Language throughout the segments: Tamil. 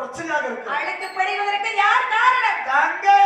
பிரச்சனையாக இருக்கு அழுக்கு படிவதற்கு யார் காரணம்? தங்கை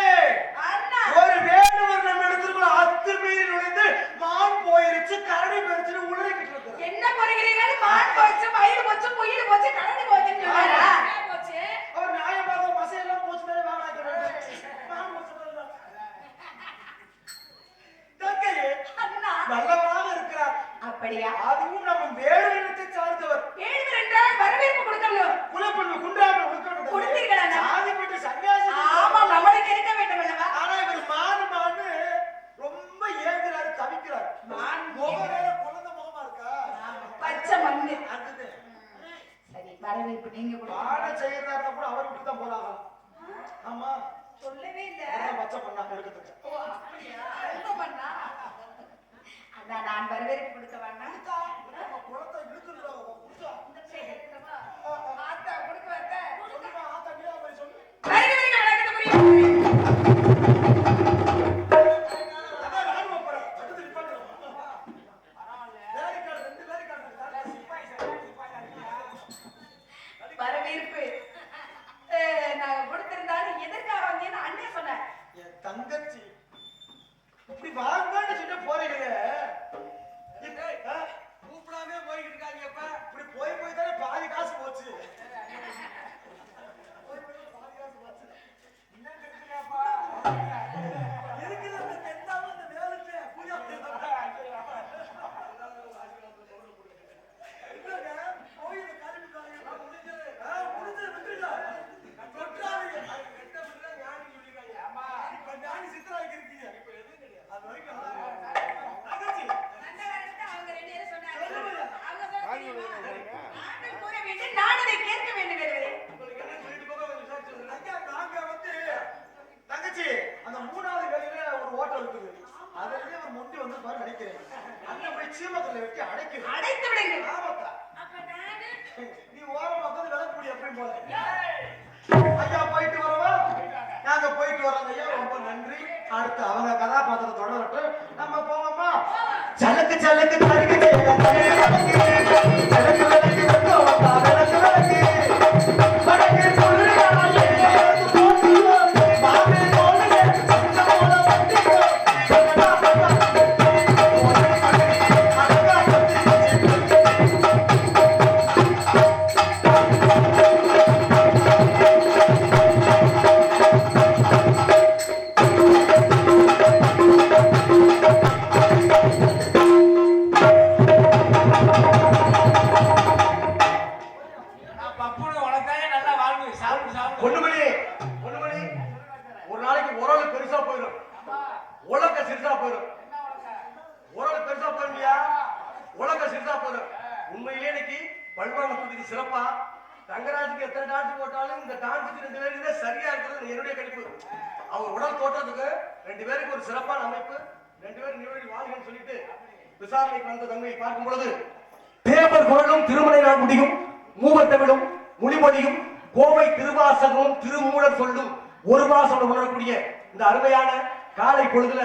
மொழிமொழியும் கோவை திருவாசகமும் திருமூலர் சொல்லும் ஒரு வாசம் உணரக்கூடிய இந்த அருமையான காலை பொழுதுல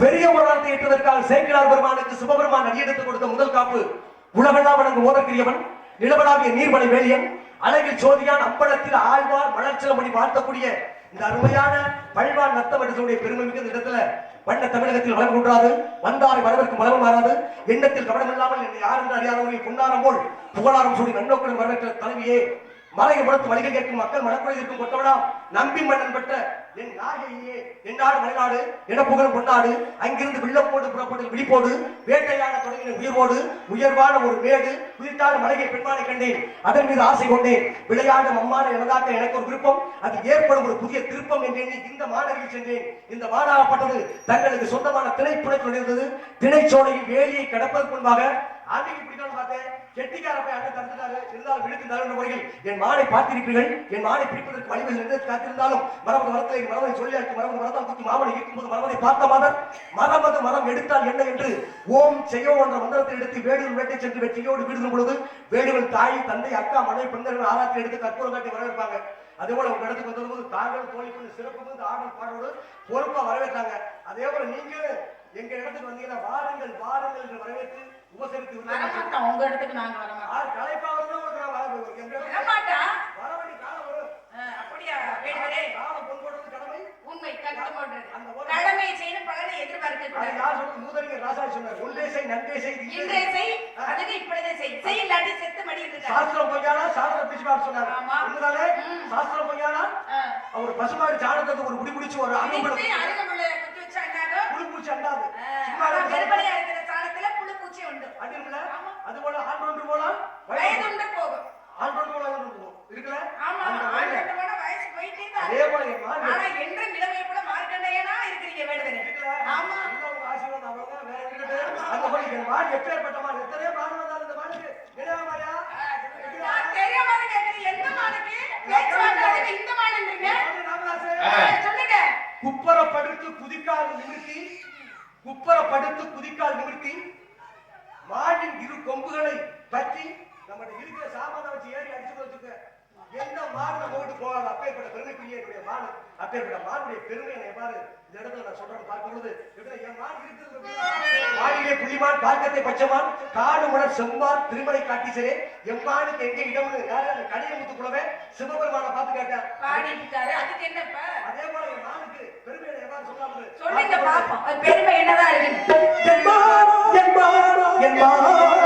பெரிய புராணத்தை ஏற்றுவதற்காக சேக்கிரார் பெருமானுக்கு சுபபெருமான் அடியெடுத்து கொடுத்த முதல் காப்பு உலகெல்லாம் வணங்கு ஓதக்கிரியவன் நிலவலாவிய நீர்மலை வேலியன் அழகில் சோதியான் அம்பலத்தில் ஆழ்வார் மலர்ச்சலமணி வாழ்த்தக்கூடிய இந்த அருமையான பல்வான் நத்தவடசுடைய பெருமை மிக்க இடத்துல வண்ண தமிழகத்தில் வளம் குன்றாது வந்தாரை வரவிற்கும் வளம் மாறாது எண்ணத்தில் கவனமில்லாமல் என்னை யார் என்று அறியாதவர்கள் பொன்னாரம் போல் புகழாரம் சொல்லி நன்னோக்குடன் வரவேற்ற தலைவியே. மலையை முழத்து வழிகள் கேட்கும் மக்கள் மனக்குறை இருக்கும் கொட்டவனா நம்பி மன்னன் பெற்ற என் நாகையே என்னாடு மலைநாடு இடப்புகழ் கொண்டாடு அங்கிருந்து வில்லப்போடு புறப்பட்டு விழிப்போடு வேட்டையாட தொடங்கின உயிர்வோடு உயர்வான ஒரு மேடு உயிர்த்தாடு மலையை பெண்மானை கண்டேன். அதன் மீது ஆசை கொண்டேன். விளையாடும் மம்மான எனதாக்க எனக்கு ஒரு விருப்பம். அது ஏற்படும் ஒரு புதிய திருப்பம் என்று எண்ணி இந்த மாநகரில் சென்றேன். இந்த மாநாகப்பட்டது தங்களுக்கு சொந்தமான திணைப்புணைக்குள் இருந்தது. திணைச்சோலையில் வேலியை கடப்பதற்கு முன்பாக அன்னைக்கு பிடிக்கணும் பார்த்தேன் கெட்டிக்கார போய் அண்ணன் தடுத்துட்டாரு இருந்தாலும் விழுக்கின்றார் என்ற முறையில் என் மானை பார்த்திருப்பீர்கள். என் மானை பிடிப்பதற்கு வலிமை நின்று காத்திருந்தாலும் மரபு மரத்தை மரபை சொல்லி அழைத்து மரபு மரத்தால் தூக்கி மாமனை இருக்கும்போது மரபதை பார்த்த மாதர் மரமது மரம் எடுத்தால் என்ன என்று ஓம் செய்யோ என்ற மந்திரத்தை எடுத்து வேடுவன் வேட்டை சென்று வெற்றியோடு வீடுகிற பொழுது வேடுவன் தாய் தந்தை அக்கா மனைவி பெண்கள் ஆராய்ச்சி எடுத்து கற்பூரம் காட்டி வரவேற்பாங்க. அதே போல உங்க இடத்துக்கு வந்தபோது தாங்கள் தோழி சிறப்பு வந்து ஆடல் பாடோடு பொறுப்பா வரவேற்றாங்க. அதே போல நீங்க எங்க இடத்துக்கு வந்தீங்கன்னா வாருங்கள் வாருங்கள் என்று வரவேற்று உபசரித்து வரமாட்டோம். உங்க இடத்துக்கு நாங்க வரமாட்டோம். அப்படியா? கடமை. கடமையை செய்யணும் பலனை எதிர்பார்க்க? மூதறிஞர் ராசாரி சொன்னார். ஒன்றே செய், நன்றே செய், இன்றே செய். அதுக்கு இப்படிதான் செய். செய் இல்லாட்டி செத்து மடியில் சாஸ்திரம் பொய்யானா? சாஸ்திரம் பிடிச்சுப்பாரு சொன்னார். ம். சாஸ்திரம் பொய்யானா? அவர் பசுமாடு சாணத்துக்கு ஒரு குடி பிடிச்சு ஒரு அரும்பு அருகமுள்ள குடி பிடிச்சு அண்டாது. சும்மா ஆனா இருந்து வெறுமனையா இருக்கிற சாணத்துல புழு பூச்சி உண்டு அடிக்கல ஆமா. அது போல ஆண் ஒன்று போலாம் வயதுண்டு போகும் ஆண் ஒன்று போல அது ஒன்று போகும் இருக்குல்ல ஆமா அந்த ஆண் வயது. ரெண்டு போனா வயசு போயிட்டே தான் அதே போல ஆனா என்று நிலைமையை கூட மார்க்கண்டையனா இருக்கிறீங்க இருக்குல்ல? ஆமா. இன்னும் உங்க ஆசீர்வாதம் அவ்வளவுதான், வேற. அந்த போல என் மான் எப்பேற்பட்ட மான் வந்தாலும் இந்த எந்த இந்த மானு ராமதாசே. அஹ், சொல்லுங்க. குப்பரப்படுத்து குதிக்கால் நிமிர்த்தி குப்பரப்படுத்து குதிக்கால் நிமிர்த்தி மானின் இரு கொம்புகளை பற்றி நம்மகிட்ட இருக்கிற சாமானை வச்சு ஏறி அடிச்சு வச்சுக்க எந்த மாடு நம்ம வீட்டு போகாது? அப்பேற்பட்ட பெருமைக்குரிய என்னுடைய மாடு. அப்பேற்பட்ட மானுடைய பெருமை என்னை பாரு இந்த இடத்துல நான் சொல்றேன் பார்க்கும் பொழுது எப்படி என் மாடு இருக்கிறது மாடியிலே புலிமான் பார்க்கத்தை பச்சைமான் காடு மலர் செம்மான் திருமலை காட்டிசரே எம்மானுக்கு எங்க இடம்னு யாரு அந்த கடித முத்துக்குள்ளவே சிவபெருமானை பார்த்து கேட்டேன் பாடிட்டாரு அதுக்கு என்ன இப்ப? அதே போல என் மானுக்கு பெருமையை எவ்வாறு சொல்லாமல் சொல்லுங்க பாப்போம். பெருமை என்னதான் இருக்கு என்பாரோ என்பாரோ என்பாரோ அழகான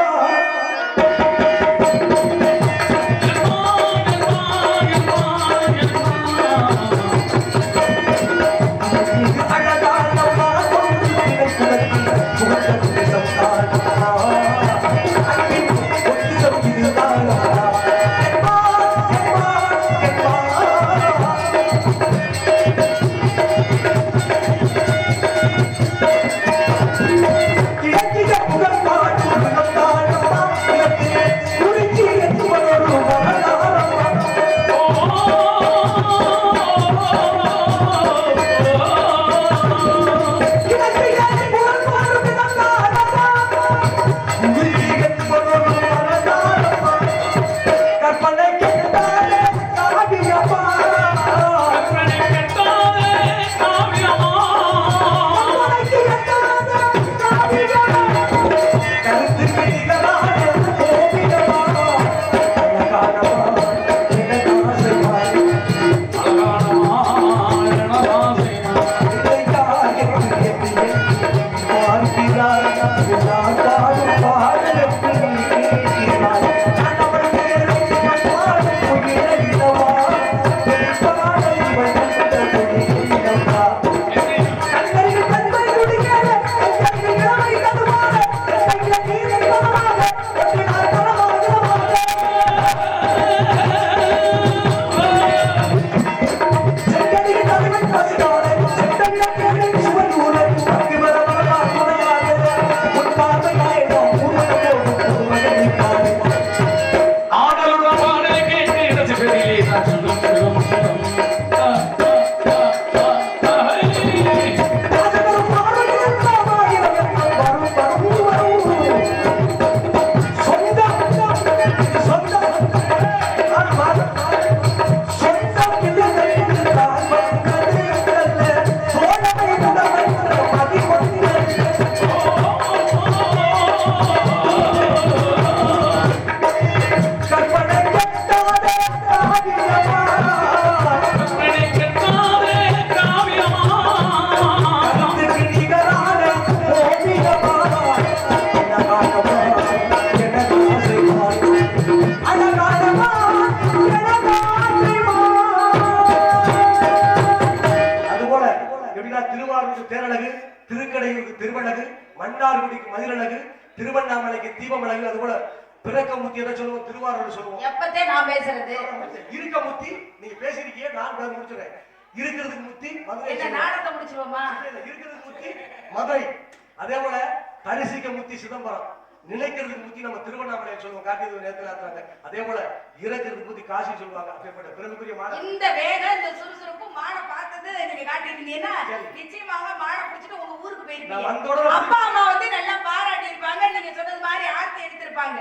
மன்னார்குடிக்கு மதிலழகு திருவண்ணாமலைக்கு தீபமழகு அதுபோல பிறக்கமுத்தி என்ன சொல்லுவோம் திருவாரூர் சொல்லுவோம். எப்பத்தே நான் பேசுறது? இருக்க முத்தி நீங்க பேசிருக்கீங்க நான் பேர் முடிச்சுறேன் இருக்கிறதுக்கு முத்தி மதுரை. நாடகத்தை முடிச்சிருவோமா? இருக்கிறதுக்கு முத்தி மதுரை. அதே போல தரிசிக்க முத்தி சிதம்பரம். நினைக்கிறதுக்கு முத்தி நம்ம திருவண்ணாமலை சொல்லுவோம் கார்த்திகை நேரத்தில் ஆத்துறாங்க. அதே போல இறக்கிறதுக்கு முத்தி காசி சொல்லுவாங்க அப்படிப்பட்ட பெருமைக்குரிய மாநிலம் இந்த வேகம் இந்த சுறுசுறுப்பு மானை பார்த்தது நீங்க காட்டியிருந்தீங்கன்னா நிச்சயமாக மானை பிடிச்சிட்டு உங்க ஊருக்கு வந்தோட அப்பா அம்மா வந்து நல்லா பாராட்டி இருப்பாங்க நீங்க சொன்னது மாதிரி ஆர்த்தி எடுத்திருப்பாங்க.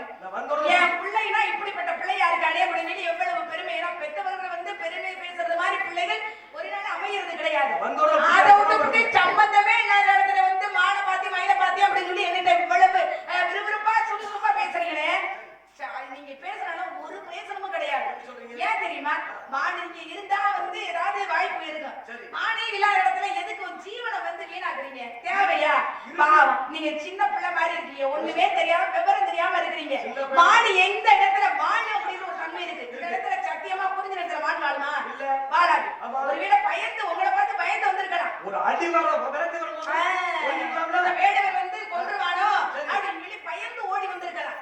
என் பிள்ளைனா இப்படிப்பட்ட பிள்ளையா இருக்கானே அப்படின்னு எவ்வளவு பெருமை. ஏன்னா பெத்தவர்கள் வந்து பெருமை பேசுறது மாதிரி பிள்ளைகள் ஒரு நாள் அமையறது கிடையாது. அதை விட்டுவிட்டு சம்பந்தமே இல்லாத நீங்க பேசுறால ஒரு பேசணுமும் கிடையாது. ஏன் தெரியுமா? மாடு இங்க இருந்தா வந்து ஏதாவது வாய்ப்பு இருக்கும். மாடே இல்லாத இடத்துல எதுக்கு ஜீவனை வந்து வீணாக்குறீங்க? தேவையா? பாவம். நீங்க சின்ன பிள்ளை மாதிரி இருக்கீங்க. ஒண்ணுமே தெரியாம விவரம் தெரியாம இருக்கிறீங்க. மாடு எந்த இடத்துல வாழ அப்படின்னு ஒரு தன்மை இருக்கு. இந்த இடத்துல சத்தியமா புரிஞ்சு இடத்துல மாடு வாழுமா? வாழாது. வீட பயந்து உங்களை பார்த்து பயந்து வந்திருக்கலாம். ஒரு அடி வேடவர் வந்து கொன்றுவானோ அப்படின்னு சொல்லி பயந்து ஓடி வந்திருக்கலாம்.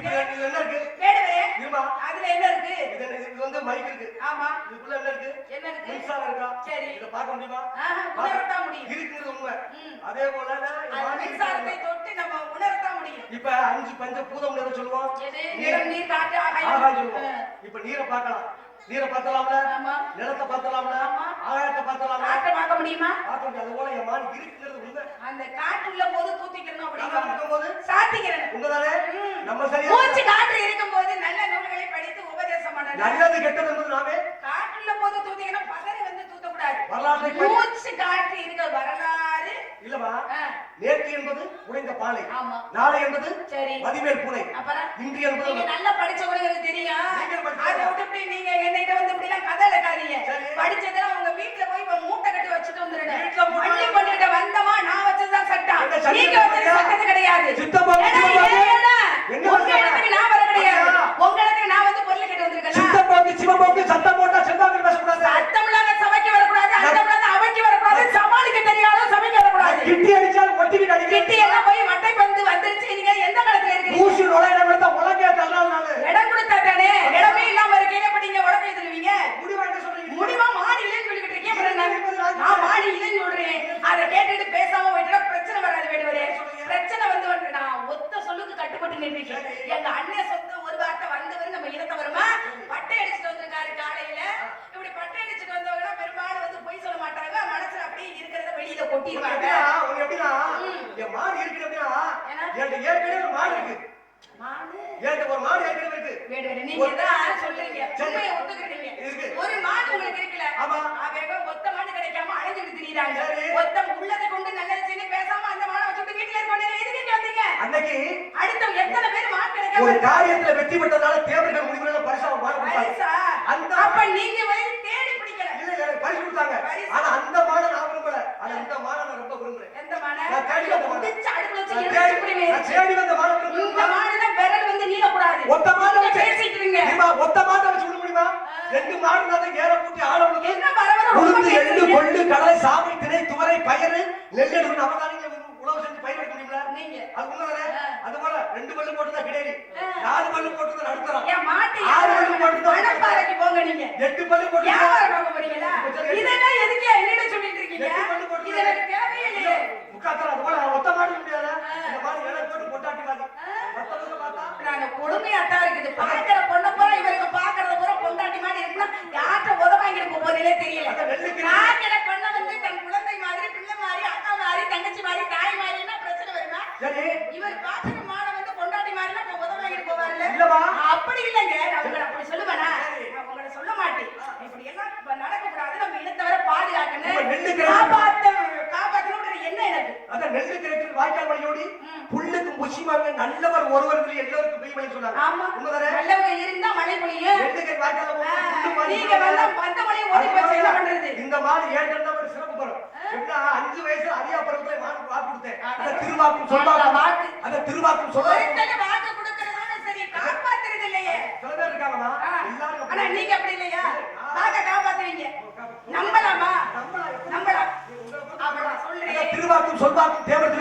இது என்ன இருக்கு? வேடவரே இருமா? அதுல என்ன இருக்கு? இது என்ன- இது வந்து மைக் இருக்கு. ஆமா. இதுக்குள்ள என்ன இருக்கு? என்ன இருக்கு? மின்சாரம் இருக்கா? சரி. இத பார்க்க முடியுமா? ஆஹா, உணரத்தான் முடியும். இருக்கிறது உண்மை. அதே போல மின்சாரத்தை. தொட்டு நம்ம உணரத்தான் முடியும். இப்ப அஞ்சு பஞ்ச பூதம் சொல்லுவோம்? நீர். நிலம் நீர் காற்று ஆகாயம். ஆகாயம் சொல்லுவோம். இப்ப நீரை பார்க்கலாம். நீரை பார்த்தலாம்ல ஆமா. நிலத்தை பார்த்தலாம்ல ஆமா. ஆகாயத்தை பார்த்தலாம்ல காற்றை பார்க்க முடியுமா? பார்க்க முடியாது போல என் மாடு இருக்கிறது உண்மை அந்த காற்றுள்ள போது தூத்திக்கிறணும் நல்லா அப்படிங்கிறாங்க இருக்கும்போது? சாத்திக்கிறணும் உண்மைதானே. நம்ம சரியா மூச்சு காற்று இருக்கும் போது நல்ல நூல்களை படித்து உபதேசம் பண்ணணும். நல்லது கெட்டது என்பது நாமே. காற்றுள்ள போது தூத்திக்கணும் பதறி வந்து தூத்தக்கூடாது. வரலாற்றை படி- மூச்சு காற்று இருக்க வரலாறு இல்லவா நேற்று என்பது உடைந்த பாலை. ஆமா. நாளை என்பது சரி. மதிமேல் பூனை. அப்புறம்? இன்று என்பது நல்லா படிச்சவங்களுக்கு தெரியும். அதை விட்டுட்டு நீங்க என்கிட்ட வந்து இப்படி எல்லாம் கதை இழக்காதீங்க. படிச்சதெல்லாம் உங்க வீட்டுல போய் இப்ப மூட்டை கட்டி வச்சுட்டு வந்துருங்க வீட்டுல மூட்டை பள்ளி பண்ணிட்டு வந்தமா நான் வச்சதுதான் சட்டம் எங்க சட்டம் நீங்க வச்சது இல்லையா? சட்டத்து கிடையாது சித்தப்பா, ஏன்னா, சித்தப்பா. ஏன்னா, எங்க உங்க வச்சாங்க? இடத்துக்கு நான் வர கிடையாது ஐயா. உங்க இடத்துக்கு நான் வந்து பொருள் கட்டி வந்திருக்கேன் சித்தப்போக்கு சிவப்போக்கு சத்தம் போட்டா செல்வாக்கு பேசக்கூடாது சத்தமில்லாத சபைக்கு வரக்கூடாது அந்தமில்லாத அவைக்கு வரக்கூடாது சமாளிக்க தெரியாத சபைக்கு வரக்கூடாது கிட்டி அடிச்சால் ஒட்டிக்கிட்டு கிட்டி அடிக்க எல்லாம் போய் மட்டை பந்து வந்துருச்சு நீங்க எந்த காலத்துல இருக்கீங்க ஊசி நுழையிட விட உலகே தள்ளால் நானு இடம் கொடுத்தா தானே இடமே இல்லாம இருக்கீங்க இப்ப நீங்க உடம்பு சொல்லுவீங்க முடிவா என்ன சொல்றீங்க முடிவா மாடி இல்லைன்னு சொல்லிக்கிட்டு இருக்கீங்க அப்புறம் என்ன? நான் மாடி இல்லைன்னு சொல்றேன் அதை கேட்டுட்டு பேசாம போயிட்டா பிரச்சனை வராது வேடுவரே பிரச்சனை வந்து வந்து நான் ஒத்த சொல்லுக்கு கட்டுப்பட்டு நின்றுக்கேன் எங்க அண்ணன் சொந்த ஒரு வார்த்தை வந்தவர் நம்ம இனத்தை வருமா பட்டை அடிச்சுட்டு வந்திருக்காரு காலையில இப்படி பட்டை அடிச்சுட்டு வந்தவங்க பெரும்பாலும் வந்து பொய் சொல்ல மாட்டாங்க மனசுல அப்படியே இருக்கிறத வெளியில உனக்கு கொட்டிடுவாங்க எப்படின்னா, உனக்கு எப்படின்னா, ம். என் மாடு இருக்கு அப்படின்னா, ஏன்னா? என்கிட்ட ஏற்கனவே ஒரு மாடு இருக்கு. என்கிட்ட ஒரு மாடு இருக்கு. நீங்க தான் சொல்றீங்க. உண்மையை ஒத்துக்கிறீங்க. ஒரு மாடு உங்களுக்கு இருக்குல்ல ஆமா. ஆக ஒத்த மாடு கிடைக்காம அலைஞ்சுட்டு திரியுறாங்க சரி. ஒத்த உள்ளதை கொண்டு நல்லது செய்து பேசாம அந்த மாடை வச்சுட்டு வீட்டுல வேண்டியது எதுக்கு வந்தீங்க? அன்னைக்கு அடுத்த எத்தனை பேர் மாடு கிடைக்காம ஒரு? காரியத்துல வெற்றி பெற்றதால தேவர்கள் முடிவுல பரிசா மாடு கொடுத்தாங்க? அந்த அப்ப நீங்க போய் தேடி பிடிக்கல. இல்ல இல்ல எனக்கு பரிசு கொடுத்தாங்க. ஆனா அந்த மாடை நான் விரும்பல. ஆனா இந்த மாடை நான் ரொம்ப விரும்புறேன். எந்த மாடை நான் தேடி தேடி- பிடிவேன். நான் தேடி வந்த மாடை இந்த விரும்புறேன் மாடுல விரல் வந்து நீளக்கூடாது. ஒத்த மாட்டை நீங்க வச்சு பேசிட்டு இருங்க தெரியுமா? ஒத்த மாட்டை வச்சு விட முடியுமா? ரெண்டு மாடு தான் ஏற கூட்டி ஆள விடுது என்ன வர வர ரொம்ப உளுந்து எள்ளு பேசுறீங்க? கொள்ளு கடலை சாமை திணை துவரை பயறு நெல் எடுக்கணும் உழவு செஞ்சு பயிர் எடுக்க நீங்க. அது உண்மைதானே. அது போல ரெண்டு பல்லு போட்டுதான் கிடையாது. நாலு பல்லு போட்டுதான் நடுத்தரம். ஆறு பல்லு போட்டுதான் போங்க நீங்க. எட்டு பல்லு போட்டு வியாபாரம் பார்க்க போறீங்களா இதெல்லாம் எதுக்கு என்னிட சொல்லிட்டு இருக்கீங்க எட்டு பல்லு போட்டு இது எனக்கு தேவையே இல்லையே முக்காத்தரம் அது போல ஒத்த மாடு முடியாத இந்த மாடு இலை போட்டு பொட்டாட்டி மாதிரி மத்த பக்கம் பார்த்தா நாங்க கொடுமையாத்தான் இருக்குது பாக்குற பொண்ணை பூரா இவருக்கு பாக்குறத பூரா பொண்டாட்டி மாதிரி இருக்குன்னா யார்கிட்ட உத வாங்கிட்டு போறீங்களே தெரியல அதான் வெள்ளைக்கு பாக்குற பொண்ணை வந்து தன் குழந்தை மாதிரி பிள்ளை மாதிரி அக்கா மாதிரி தங்கச்சி மாதிரி தாய் மாதிரின்னா பிரச்சனை வருமா சரி இவர் பாக்குற மாட வந்து பொண்டாட்டி மாதிரினா இப்ப உத வாங்கிட்டு போவார்ல இல்லவா? அப்படி இல்லைங்க நான் உங்களை அப்படி சொல்லுவேனா நான் உங்களை சொல்ல மாட்டேன் இப்படி எல்லாம் இப்ப நடக்கக்கூடாது நம்ம இனத்தை வர இப்ப பாதுகாக்கணும் நெல்லு கிழங்கு- காப்பாத்த காப்பாத்தணும்ன்ற என்ன எனக்கு அதான் நெல்லு கிடைக்கிற வாய்க்கால் வழியோடி ம். புல்லுக்கு முசிமாங்க நல்லவர் ஒருவர் எல்லோருக்கும் பெய்மணி சொன்னாங்க ஆமா உண்மைதானே நல்லவங்க இருந்தா மழை பொழியும் நெல்லு கை வாய்க்கால்ல போய் ஆ, புல்லு மாதிரி நீங்க வந்தா பந்த மழை ஓடி போச்சு என்ன பண்றது இந்த மாடு ஏன் ஒரு சிறப்பு பெறும் எப்படின்னா அஞ்சு வயசுல அரியா பருவத்துல மாடு வாக்கு கொடுத்தேன் அந்த திருவாக்கும் நல்ல வாக்கு. சொல்வாக்கும் அந்த திருவாக்கும் சொல்வாக்கும் ஒருத்தனை வாக்கு கொடுக்கறதான சரி காப்பாத்துறது இல்லையே சில பேர் இருக்காங்கம்மா ஆ, எல்லாரும் ஆனா நீங்க அப்படி இல்லையா? வாக்க காப்பாத்துவீங்க நம்பலாமா? நம்பலாம் சொல்றேன் திருவாக்கும் சொல்வாக்கும் தேவர்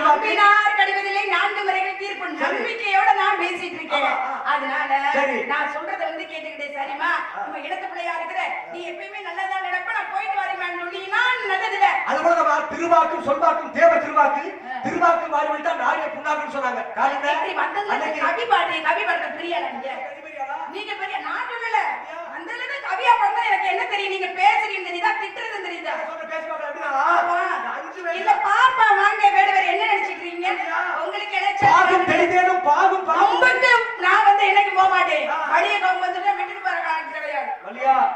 நான் சொல்றத வந்து கேட்டுக்கிட்டே சரிமா நம்ம இடத்து பிள்ளையா இருக்கிற நீ எப்பயுமே நல்லதா நினைப்ப நான் போயிட்டு வரேன் சொன்னீங்கன்னா நல்லதுல. அது போல திருவாக்கும் சொல்வாக்கும் தேவர் திருவாக்கு. திருவாக்கு மாறி விட்டா நாரிய புண்ணாக்குன்னு சொன்னாங்க. காரணம் அன்னைக்கு கவி பாட்டு கவி பாடுற பிரியால நீங்க. நீங்க பெரிய நான் சொல்லல. அந்த அளவுக்கு கவியா பண்ணா எனக்கு என்ன தெரியும்? நீங்க பேசுறீங்க தெரியுதா? திட்டுறது தெரியுதா. இல்ல பாப்பா வாங்க வேற வேற என்ன நினைச்சிட்டு இருக்கீங்க உங்களுக்கு பாகும் தெளிதேனும் பாகும் கம்புக்கு நான் வந்து என்னைக்கு போக மாட்டேன். அடிய கம்பு வந்துட்டு விட்டுட்டு போற காலம் கிடையாது.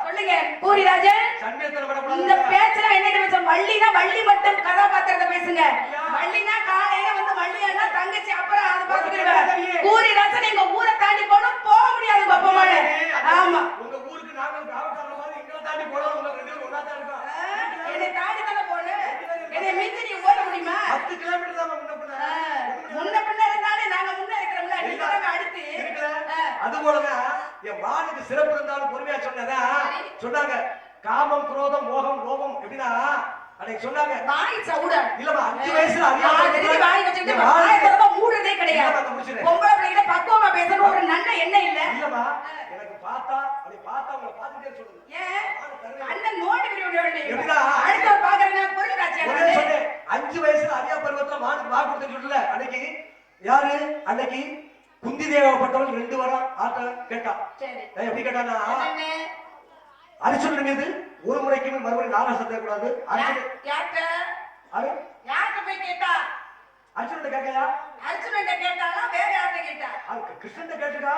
சொல்லுங்க பூரிராஜன். இந்த பேச்சுலாம் என்ன பேசும் வள்ளினா வள்ளி மட்டும் கதாபாத்திரத்தை பேசுங்க. வள்ளினா காலையில வந்து வள்ளியானா தங்கச்சி அப்புறம் அதை பாத்துக்கிறேன் பூரிராஜன் எங்க ஊரை தாண்டி போகணும் போக முடியாது பப்பமான ஆமா. பத்து கிலோமீட்டர் தான் முன்ன பின்ன. முன்ன பின்ன. இருந்தாலே நாங்க முன்ன இருக்கிறோம்ல நீங்க தாங்க அடுத்து. அது போலதான் என் வானுக்கு சிறப்பு இருந்தாலும் பொறுமையா சொன்னதா? சொன்னாங்க காமம் குரோதம் மோகம் கோபம் எப்படின்னா அன்னைக்கு சொன்னாங்க வாய் சவுட. இல்லமா அஞ்சு வயசுல அறியாம வாய் வச்சிட்டு வாய் திறமா மூடுறதே கிடையாது. பொம்பளை பிள்ளைகளை நன்மை என்ன இல்ல? இல்லமா எனக்கு பார்த்தா அப்படி பார்த்தா உங்களை அஞ்சு வயசுல அரியா பருவத்துல மானுக்கு வாக்கு சொல்லல. அன்னைக்கு யாரு? அன்னைக்கு குந்தி தேவைப்பட்டவள் ரெண்டு வாரம் ஆட்டம் கேட்டா. எப்படி கேட்டானா? அரிசுனன் மீது ஒரு முறைக்கு மறுபடியும் நாகாசம் தேவைக்கூடாது அரிசுனன் யா- யார்கிட்ட? போய் கேட்டா? அர்ஜுனன் கேட்கையா அர்ஜுனன்கிட்ட கேட்டாளா, வேற யார்கிட்ட கேட்டா? அது கிருஷ்ணன் கேட்டுக்கா.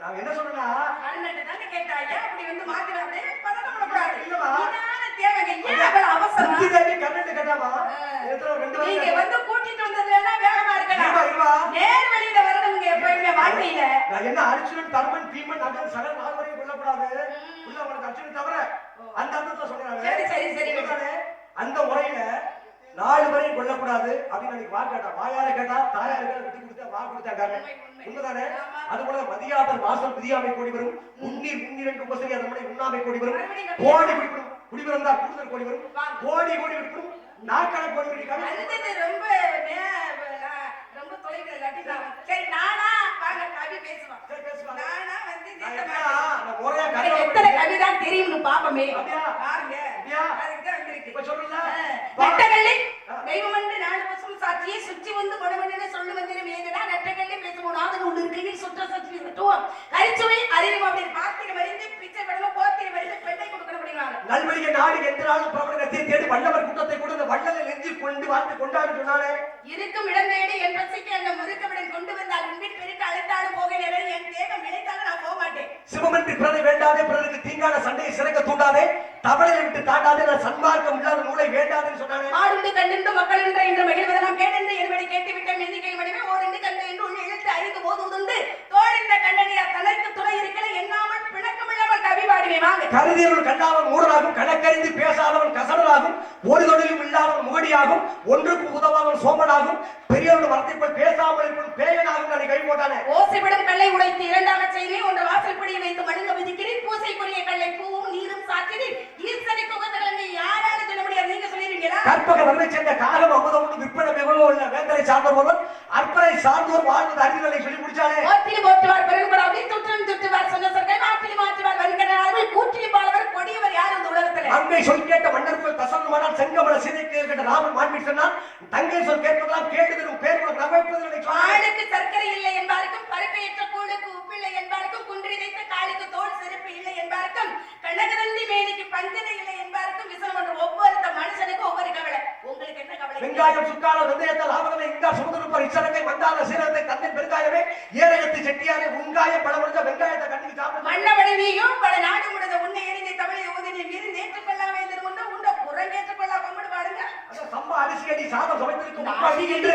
நான் என்ன சொல்றேன்னா அண்ணன்கிட்ட தானே கேட்டா. ஏன் அப்படி வந்து மாத்தி மாத்தி பதட்டம் பண்ணக்கூடாது. நிதான தேவைங்க. ஏன் அவ்வளவு அவசரம்? கண்ணன் கேட்டாமா நீங்க வந்து கூட்டிட்டு வந்தது வேணா வேகமா இருக்கலாம். நேர் வழியில வரணுங்க எப்பயுமே வாழ்க்கையில. நான் என்ன அர்ஜுனன் தர்மன் பீமன் நகன் சகல நாலு வரையும் கொல்லக்கூடாது உள்ள அவனுக்கு அர்ஜுனன் தவிர அந்த அர்த்தத்தை சொல்றாங்க சரி, சரி, சரி. அந்த முறையில நாலு வரையும் கொல்லக்கூடாது அப்படின்னு அன்னைக்கு வாக்கு கேட்டா. வாயார கேட்டா தாயார கேட்டா விட்டு கொடுத்தா வா கொடுத்தாங்க உண்மை, உண்மை. உண்மைதானே? ஆமா. அதுபோல மதியாதர் வாசல் விதியாமை கோடி வரும். உன்னீர் உன்னீர் என்று உபசரி அதன் முறை உண்ணாமை கோடி வரும். கோடி குடிவரும் குடிவரும் தான் கூடுதல் கோடி வரும். கோடி கோடி விடும் நாக்கண கோடி அழுதது ரொம்ப ரொம்ப தொலைவில் கட்டிதான் சரி. நானா. வாங்க கவி பேசுவாங்க. நானா வந்து எத்தனை பண்ணி- கவிதான் தெரியும்னு பாப்போமே? பாருங்க? அதுக்கு தான் இப்ப சொல்றல ஆ. தெய்வமன்று நாலு சாட்சியை சுற்றி வந்து குணமண்டன சொல்லு மந்திரம் ஏதுடா நெட்டகள்ளி பேசுவோம். நாதன் ஒன்று இருக்கு. சுற்ற சக்தி சுற்றுவோம் கரிச்சுவை அறிவும் அப்படி பாத்திரம் அறிந்து பிச்சை பெடணும் போத்திரம் அறிந்து பெண்ணை கொடுக்கணும் அப்படிங்கிறாங்க. நல்வழியை நாடு எந்த நாளும் பிரபலத்தை தேடி வல்லவர் கூட்டத்தை கூட இந்த வள்ளலை நெஞ்சில் கொண்டு வாழ்த்து கொண்டாடு சொன்னானே இருக்கும் இடம் தேடி என் பசிக்கு அந்த முறுக்கவிடன் கொண்டு வந்தால் உன்பின் பெருக்க அழைத்தாலும் போக நேரம் என் தேகம் நினைத்தாலும் நான் போக மாட்டேன். சிவமன்றி பிறரை வேண்டாதே பிறருக்கு தீங்கான சண்டையை சிறக்க தூண்டாதே. தவளையை விட்டு தாண்டாதே நான் சன்மார்க்கம் இல்லாத நூலை வேண்டாதுன்னு சொன்னானே மாடுண்டு கண்டுண்டு மக்கள் என்ற என்று மகிழ்வதெல்லாம் கேட்டென்று என்பதை கேட்டுவிட்ட மெந்திக்கை மணிமே ஓரெண்டு கண்டு என்று உள் இழுத்து அறிந்து போதுண்டு தோழிந்த கண்ணனியா தனக்கு துணை இருக்கிற எண்ணாமல் பிணக்கமில்லாமல் கவி பாடுவே வாங்க. கருதியவன் கண்ணாவன் மூடனாகும் கணக்கறிந்து பேசாதவன் கசடனாகும் ஒரு தொழிலும் இல்லாதவன் முகடியாகும் ஒன்றுக்கு உதவாதவன் சோமனாகும் பெரியவன் வரத்தை போல் பேசாமல் இருப்பவன் பேயனாகும் நான் கை போட்டானே. ஓசைப்படும் கல்லை உடைத்து இரண்டாக செய்தி ஒன்று வாசல்படியை வைத்து மணிங்க விதிக்கிறேன். பூசைக்குரிய கல்லை பூவும் நீரும் சாற்றினேன். ஈஸ்வரி குகத்தகளை யாரால சொல்ல முடியாது நீங்க சொல்லிருக்கீங்களா கற்பக வரை சேர்ந்த காலம் அமுதம் விற்பனை மிகவும் உள்ள வேந்தரை சார்ந்தவர் ஒருவன் அற்பரை சார்ந்தோர் வாழ்வது அறிவுகளை சொல்லி முடிச்சானே ஓட்டிலி போற்றுவார் பெருங்குடாவி துற்றும் துற்றுவார் சொன்ன மாட்டிலி மாற்றுவார் வருகிறார்கள் கூட்டிலி பாலவர் கொடியவர் யார் இந்த உலகத்துல? அங்கை சொல் கேட்ட மன்னர்கள் தசன் மனால் செங்கமல சிதை கேட்ட ராமன் மாண்பிட்டு சொன்னான் தங்கை சொல் கேட்பதெல்லாம் கேட்டுதரும் பேர் உனக்கு சொன்னானே. ஆளுக்கு சர்க்கரை இல்லை என்பாருக்கும் பருப்பையற்ற கூழுக்கு உப்பில்லை என்பாருக்கும் குன்றி வைத்த காலுக்கு தோல் செருப்பு இல்லை என்பாருக்கும் கனகரந்தி மேனிக்கு பஞ்சனை இல்லை என்பாருக்கும் விசனம் என்ற ஒவ்வொருத்த மனுஷனுக்கும் ஒவ்வொரு கவலை உங்களுக்கு என்ன கவலை வெங்காயம் சுக்கான வெந்தயத்தால் ஆவதனை இங்கா சுமந்திருப்பார் இச்சரங்கை மந்தாத சீரத்தை தந்தை பெருங்காயமே ஏரகத்து செட்டியாரே உங்காயம் பழமறிஞ்ச வெங்காயத்தை கண்ணுக்கு சாப்பிட்டு மன்னவனை நீயும் பல நாடு முடிந்த உன்னை அடி சாதம் சமைத்திருக்கும் நான் முப்பாடி என்று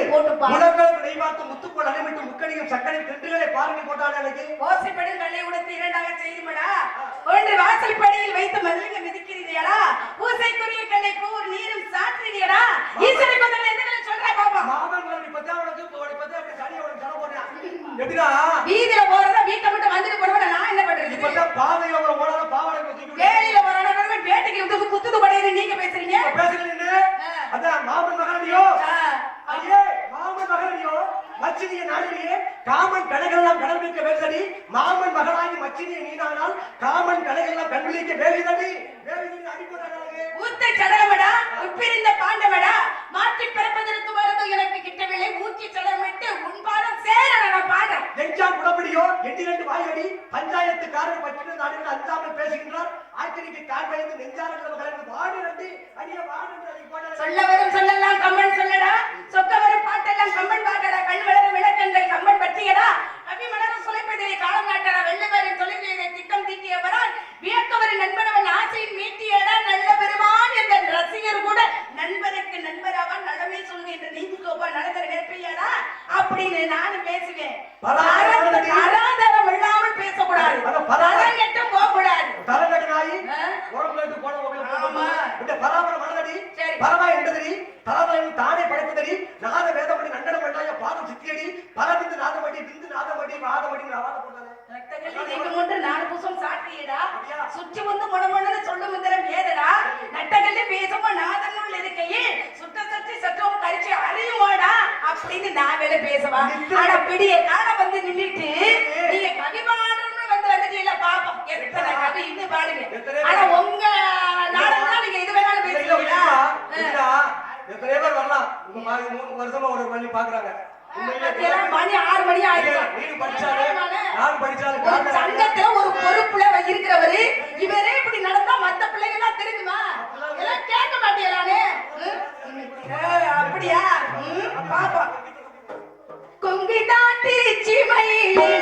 நெய் பார்த்து முத்துப்போல் அலைமிட்டு முக்கணியும் சக்கரை தென்றுகளை பாருங்க அன்னைக்கு. ஓசைப்படும் கல்லை உடுத்து இரண்டாக செய்துமடா ஒன்று வாசல்படியில் வைத்து மதுளிங்க மிதிக்கிறீர்களா? பூசைக்குரிய கல்லை பூர் நீரும் சாற்றுறீர்களா ஈஸ்வரி பதம் எந்த சொல்றா பாப்பா? மலர் இப்பதான் அவனுக்கு இப்பதான் அப்படி சனி அவனுக்கு எப்படின்னா வீதியில போறதா வீட்டை மட்டும் வந்துட்டு போறவன நான் என்ன பண்றது? இப்பதான் பாதையில ஒரு போனால பாவாடை விட்டு வேட்டைக்கு வந்து குத்துது படையில நீங்க பேசுறீங்க? பேசுகிறீங்க அதான் மாமன் மகனியோ ஆ, ஐயே மாமன் மகனியோ மச்சினிய நாளிலேயே காமன் கடைகளெல்லாம் கடல் வைக்க வேகுதடி மாமன் மகனாகி மச்சினிய நீனானால் காமன் கடைகளெல்லாம் கண் விழிக்க வேகுதடி வேகுதடி அடிப்படாது ஊத்தை சடலமடா? உப்பிருந்த பாண்டமடா? மாற்றி பிறப்பதற்கு மருந்து எனக்கு கிட்டவில்லை. ஊற்றி சடலமிட்டு உன் பாதம் சேர நான் பாடுறேன். எஞ்சாம் குடப்படியோ எட்டி ரெண்டு வாய்கடி பஞ்சாயத்து காரர் பற்றின நாடுகள் அஞ்சாமல் பேசுகின்றார். ஆக்கிரிக்கு கால் பயந்து நெஞ்சார கிழமை வாடு ரெண்டு அடிய வாடு. சொல்ல வரும் சொல்லலாம். கம்பன் சொல்லடா. சொக்க வரும் பாட்டெல்லாம் கம்பன் பாட்டடா கண் வளரும் விளக்கங்கள் கம்பன் பற்றியடா. கவி மலரும் சுலைப்பதிலே காலம் நாட்டடா வெள்ளவரின் தொழிலை திட்டம் தீட்டியவரால் வியக்கவரின் நண்பனவன் ஆசையின் மீட்டியடா நல்ல பெருமான் என்ற ரசிகர் கூட நண்பருக்கு நண்பராவான் நலமே சொல்கின்ற நீதி கோபா நடந்த நினைப்பையடா அப்படின்னு நானும் பேசுவேன். பராதரம் இல்லாமல் பேசக்கூடாது. பராதரம். பரங்கட்டும் பிடிய காண வந்து நின்னுட்டு நீங்க கவி பாடணும்னு வந்து வந்துட்டீங்களா பாப்போம். எத்தனை கவி இன்னும் பாடுங்க. எத்தனை ஆனா உங்க நாடகம் நீங்க இது வேணாலும் இல்ல. எத்தனையோ பேர் வரலாம்? உங்க மாதிரி மூணு வருஷமா ஒரு வள்ளி பாக்குறாங்க. மணி ஆறு மணி ஆயிடுச்சு. சங்கத்துல ஒரு பொறுப்புல இருக்கிறவரு இவரே இப்படி நடந்தா மத்த பிள்ளைங்க எல்லாம் தெரியுமா எல்லாம் கேட்க மாட்டீங்களானே அப்படியா? ம், பாப்போம் கொங்கி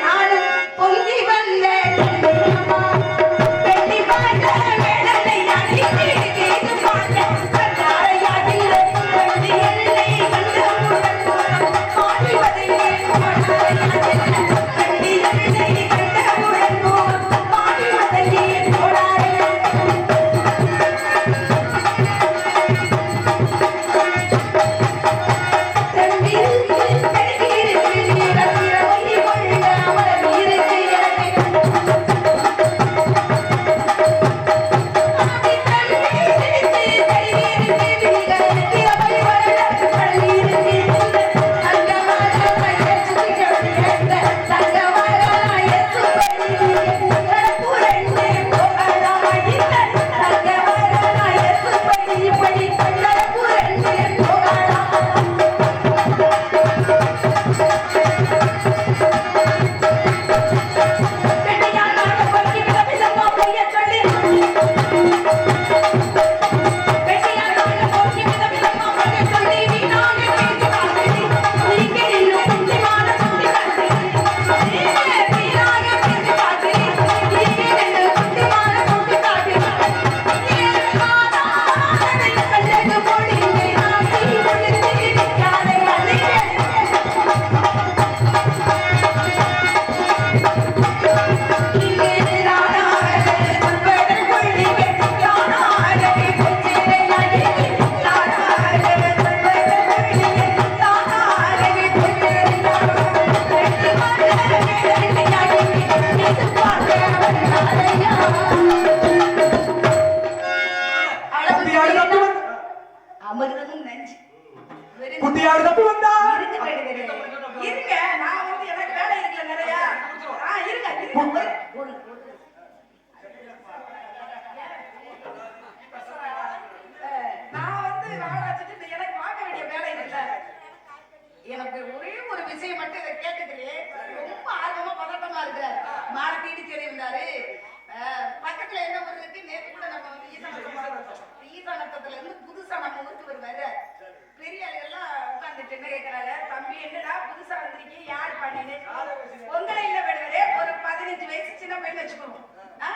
வச்சுக்கோங்க பையன் வச்சுக்கணும்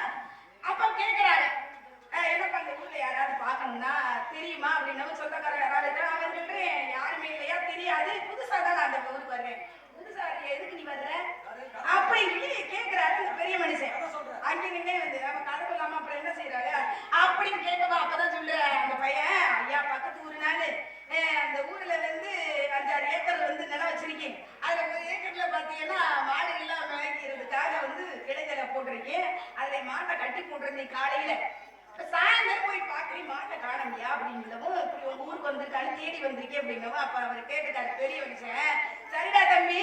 அப்ப கேக்குறாங்க என்னப்பா இந்த ஊர்ல யாராவது பார்க்கணும்னா தெரியுமா அப்படின்னு சொந்தக்காரங்க யாராவது இருக்கா? சொல்றேன் யாருமே இல்லையா? தெரியாது. புதுசா தான் நான் அந்த ஊருக்கு வர்றேன் புதுசா எதுக்கு நீ வர்ற? அப்படின்னு சொல்லி கேக்குறாரு அந்த பெரிய மனுஷன். அங்க நின்னே வந்து அவன் கதை இல்லாமல் அப்புறம் என்ன செய்யறாங்க அப்படின்னு கேட்கவா அப்பதான் சொல்ற அந்த பையன் ஐயா பக்கத்து ஊரு அஹ், அந்த ஊர்ல வந்து அஞ்சாறு ஏக்கர் வந்து நிலம் வச்சிருக்கேன். அதுல ஒரு ஏக்கர்ல பாத்தீங்கன்னா மாடுகள்லாம் மேய்க்கிறதுக்காக வந்து இடைஞ்சல போட்டிருக்கேன் அதுல மாட்டை கட்டி போட்டிருந்தேன் காலையில. இப்ப சாயந்தரம் போய் பாக்குறேன் மாட்டை காணலையா அப்படின்னவும் இப்படி உங்க ஊருக்கு வந்திருக்கான்னு தேடி வந்திருக்கேன் அப்படின்னவும் அப்ப அவர் கேட்டுட்டாரு பெரிய மனுஷன். சரிடா தம்பி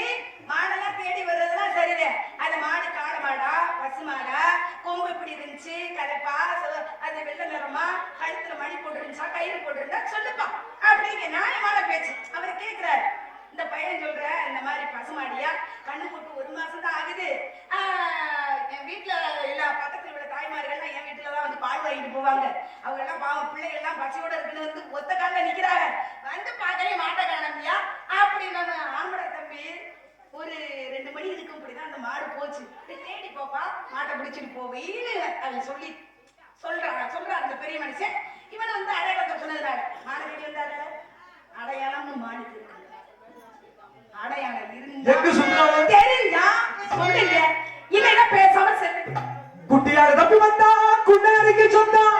மாடெல்லாம் தேடி வர்றதெல்லாம் சரிதான் அந்த மாடு காளை மாடா பசு மாடா கொம்பு இப்படி இருந்துச்சு கலப்பா அந்த அது வெள்ளை நிறமா கழுத்துல மணி போட்டுருந்துச்சா கயிறு போட்டுருந்தா சொல்லுப்பா அப்படிங்க நியாயமான பேச்சு. அவர் கேக்குறாரு. இந்த பையன் சொல்ற பசுமாடியா கண்ணு போட்டு ஒரு மாசம் தான் ஆகுது என் வீட்டுல எல்லா பக்கத்துல உள்ள தாய்மார்கள்லாம் என் வீட்டுல தான் வந்து பால் வாங்கிட்டு போவாங்க. அவங்க எல்லாம் பாவம் பிள்ளைகள் எல்லாம் பசியோட இருக்குன்னு வந்து ஒத்த கால நிக்கிறாங்க. வந்து பாக்கறே மாட்டை காணமியா அப்படின்னு ஆம்பளை தம்பி ஒரு ரெண்டு மணி இருக்கும் அப்படிதான் அந்த மாடு போச்சு. தேடி போப்பா. மாட்டை பிடிச்சிட்டு போவேன்னு அவன் சொல்லி சொல்றாங்க சொல்றான் அந்த பெரிய மனுஷன். இவன் வந்து அடையாளத்தை சொன்னதுனால மாடு தேடி வந்தாரு. அடையாளம்னு மாடுக்கு எங்க சுத்துறாங்க தெரிஞ்சா சொல்லுங்க. இல்லைன்னா பேசாம செல்லு குட்டியாடு தப்பி வந்தா குண்டாருக்கு சொந்தம்.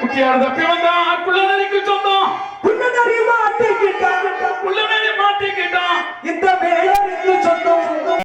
குட்டியாடு தப்பி வந்தா குள்ளநரிக்கு சொந்தம். குள்ளனரி மாட்டிக்கிட்டான் குள்ளநரி மாட்டிக்கிட்டான் இந்த வேலருக்கு சொந்தம்.